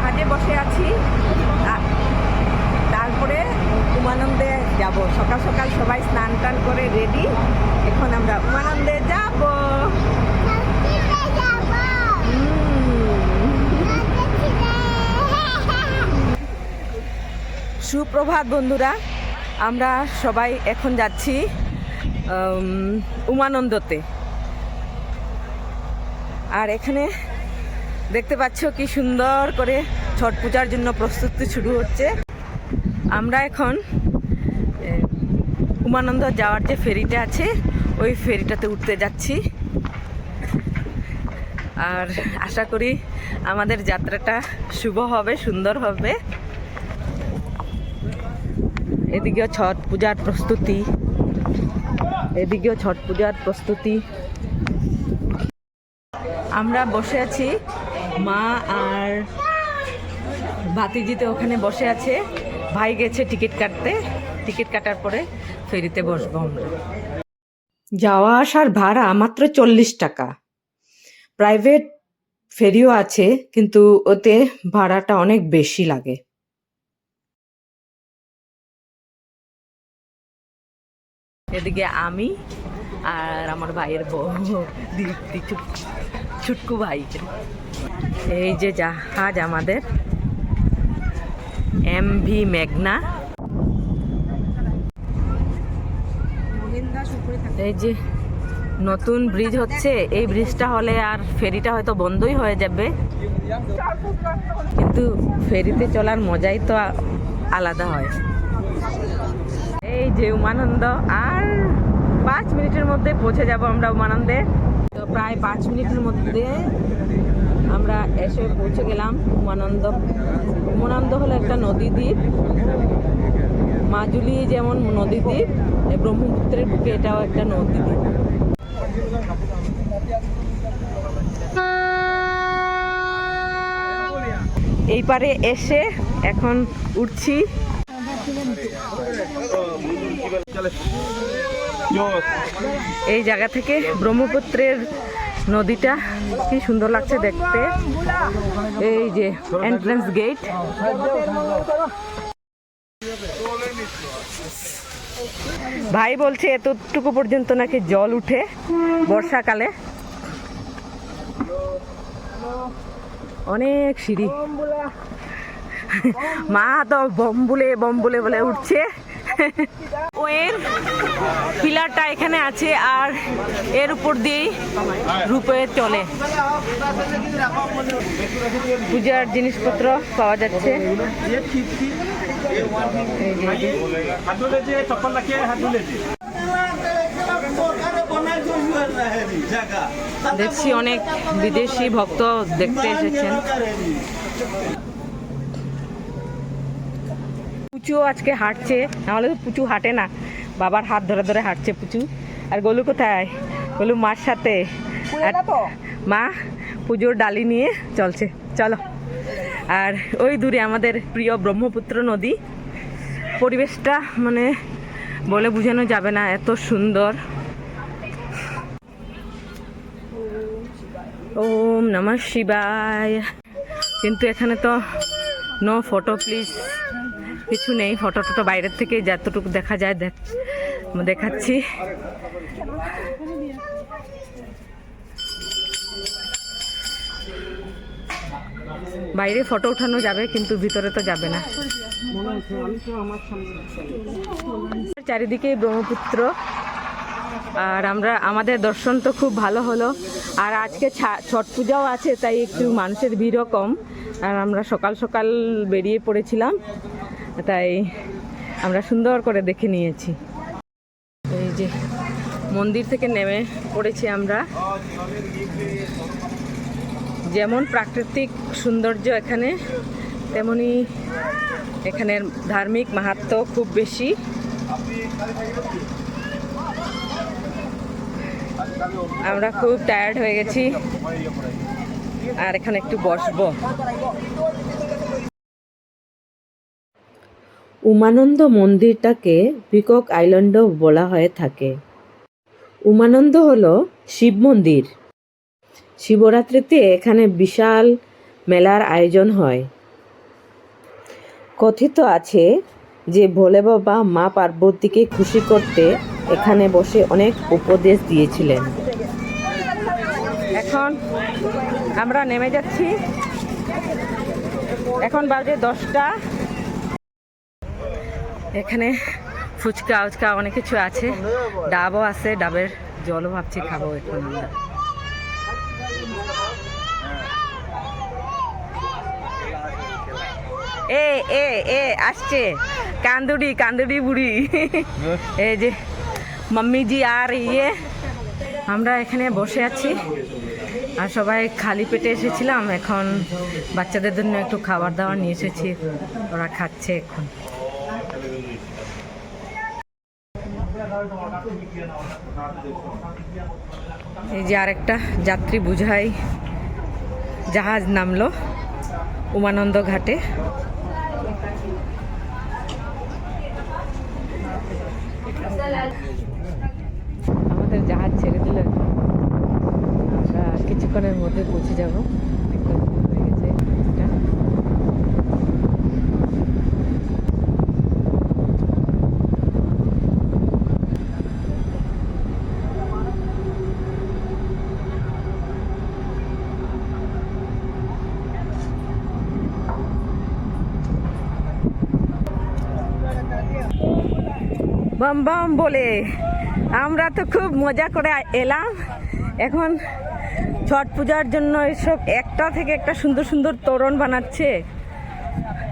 জাহাজে বসে আছি। তারপরে উমানন্দে যাব। সকাল সকাল সবাই স্নান টান করে রেডি এখন আমরা উমানন্দে যাব। সুপ্রভাত বন্ধুরা, আমরা সবাই এখন যাচ্ছি উমানন্দতে। আর এখানে দেখতে পাচ্ছ কি সুন্দর করে ছট পূজার জন্য প্রস্তুতি শুরু হচ্ছে। আমরা এখন উমানন্দ যাওয়ার যে ফেরিটা আছে, ওই ফেরিটাতে উঠতে যাচ্ছি। আর আশা করি আমাদের যাত্রাটা শুভ হবে, সুন্দর হবে। এদিকেও ছট পূজার প্রস্তুতি। এদিকেও ছট পূজার প্রস্তুতি। আমরা বসে আছি মা আর ভাতিজিতে ওখানে বসে আছে। ভাই গেছে টিকিট কাটতে। টিকিট কাটার পরে ফেরিতে বসবো আমরা। যাওয়া আসার ভাড়া মাত্র চল্লিশ টাকা। প্রাইভেট ফেরিও আছে, কিন্তু ওতে ভাড়াটা অনেক বেশি লাগে। এদিকে আমি আর আমার ভাইয়ের বউ দীপ্তি ছুটকু ভাই। এই যে জাহাজ আমাদের। এম ভি মেঘনা এই যে নতুন ব্রিজ হচ্ছে। এই ব্রিজটা হলে আর ফেরিটা হয়তো বন্ধই হয়ে যাবে। কিন্তু ফেরিতে চলার মজাই তো আলাদা হয়। এই যে উমানন্দ। আর পাঁচ মিনিটের মধ্যে পৌঁছে যাব আমরা উমানন্দে তো প্রায় পাঁচ মিনিটের মধ্যে আমরা এসে পৌঁছে গেলাম উমানন্দ। উমানন্দ হলো একটা নদী দ্বীপ। মাজুলি যেমন নদী দ্বীপ ব্রহ্মপুত্রের বুকে এটাও একটা নদী দ্বীপ। এই পারে এসে এখন উঠছি। এই জায়গা থেকে ব্রহ্মপুত্রের নদীটা, কি সুন্দর লাগছে দেখতে। এই যে এন্ট্রান্স গেট ভাই বলছে এতটুকু পর্যন্ত নাকি জল উঠে বর্ষাকালে। অনেক সিঁড়ি। মা তো বম্বুলে বম্বুলে বলে উঠছে। ওয়ের পিলারটা এখানে আছে আর এর উপর দিয়েই রূপে চলে। পূজার জিনিসপত্র পাওয়া যাচ্ছে। দেখছি অনেক বিদেশি ভক্ত দেখতে এসেছেন। পুচুও আজকে হাঁটছে। নাহলে তো পুচু হাঁটে না। বাবার হাত ধরে ধরে হাঁটছে পুচু। আর গোলু কোথায়? গোলু মার সাথে। আর মা পুজোর ডালি নিয়ে চলছে। চলো। আর ওই দূরে আমাদের প্রিয় ব্রহ্মপুত্র নদী। পরিবেশটা মানে বলে বোঝানো যাবে না এত সুন্দর। ওম নমঃ শিবায়। কিন্তু এখানে তো নো ফটো প্লিজ কিছু নেই ফটো টটো বাইরের থেকে যতটুকু দেখা যায় দেখ দেখাচ্ছি। বাইরে ফটো উঠানো যাবে, কিন্তু ভিতরে তো যাবে না। চারিদিকে ব্রহ্মপুত্র। আর আমরা আমাদের দর্শন তো খুব ভালো হলো। আর আজকে ছট পূজাও আছে, তাই একটু মানুষের ভিড়ও কম। আর আমরা সকাল সকাল বেরিয়ে পড়েছিলাম। তাই আমরা সুন্দর করে দেখে নিয়েছি। এই যে মন্দির থেকে নেমে পড়েছি আমরা। যেমন প্রাকৃতিক সৌন্দর্য এখানে, তেমনি এখানের ধার্মিক মাহাত্ম্য খুব বেশি। আমরা খুব টায়ার্ড হয়ে গেছি। আর এখানে একটু বসবো। উমানন্দ মন্দিরটাকে পিকক আইল্যান্ডও বলা হয়ে থাকে। উমানন্দ হল শিব মন্দির। শিবরাত্রিতে এখানে বিশাল মেলার আয়োজন হয়। কথিত আছে যে ভোলে বাবা মা পার্বতীকে খুশি করতে এখানে বসে অনেক উপদেশ দিয়েছিলেন। এখন আমরা নেমে যাচ্ছি। এখন বাজে দশটা। এখানে ফুচকা উচকা অনেক কিছু আছে। ডাবও আছে ডাবের জলও ভাবছি খাব এখন আমরা। এ এ এ আসছে। কান্দুড়ি কান্দুড়ি বুড়ি। এই যে মাম্মি জি আর ইয়ে। আমরা এখানে বসে আছি। আর সবাই খালি পেটে এসেছিলাম। এখন বাচ্চাদের জন্য একটু খাবার দাবার নিয়ে এসেছি। ওরা খাচ্ছে এখন। এই যে আরেকটা যাত্রী বুঝাই। জাহাজ নামলো উমানন্দ ঘাটে। আমাদের জাহাজ ছেড়ে দিল। আমরা কিছুক্ষণের মধ্যে পৌঁছে যাব একদম হয়ে গেছে এটা। বাম বাম বলে। আমরা তো খুব মজা করে এলাম। এখন ছট পূজার জন্য এসব একটা থেকে একটা সুন্দর সুন্দর তোরণ বানাচ্ছে।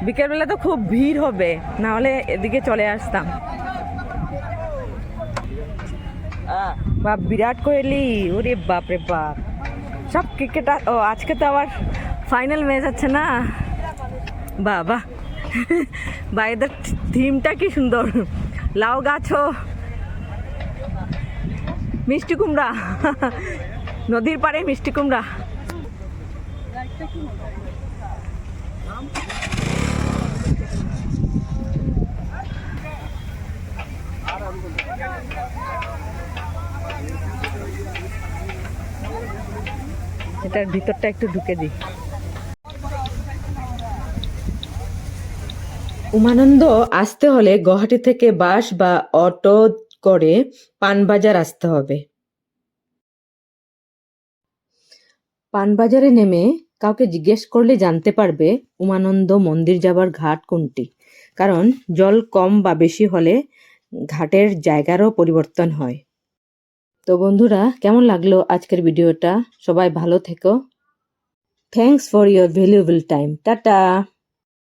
বিকেলবেলা তো খুব ভিড় হবে, না হলে এদিকে চলে আসতাম। বাপ, বিরাট কোহলি, ওরে বাপ রে বাপ। সব ক্রিকেটার, ও, আজকে তো আবার ফাইনাল ম্যাচ আছে না? বাবা বা এদের থিমটা কি সুন্দর। লাউ গাছও মিষ্টি কুমড়া। নদীর পাড়ে মিষ্টি কুমড়া। এটার ভিতরটা একটু ঢুকে দিই। উমানন্দ আসতে হলে গুয়াহাটি থেকে বাস বা অটো করে পানবাজার আসতে হবে। পানবাজারে নেমে কাউকে জিজ্ঞেস করলে জানতে পারবে উমানন্দ মন্দির যাবার ঘাট কোনটি। কারণ জল কম বা বেশি হলে ঘাটের জায়গারও পরিবর্তন হয়। তো বন্ধুরা, কেমন লাগল আজকের ভিডিওটা? সবাই ভালো থেকো। Thanks for your valuable time tata!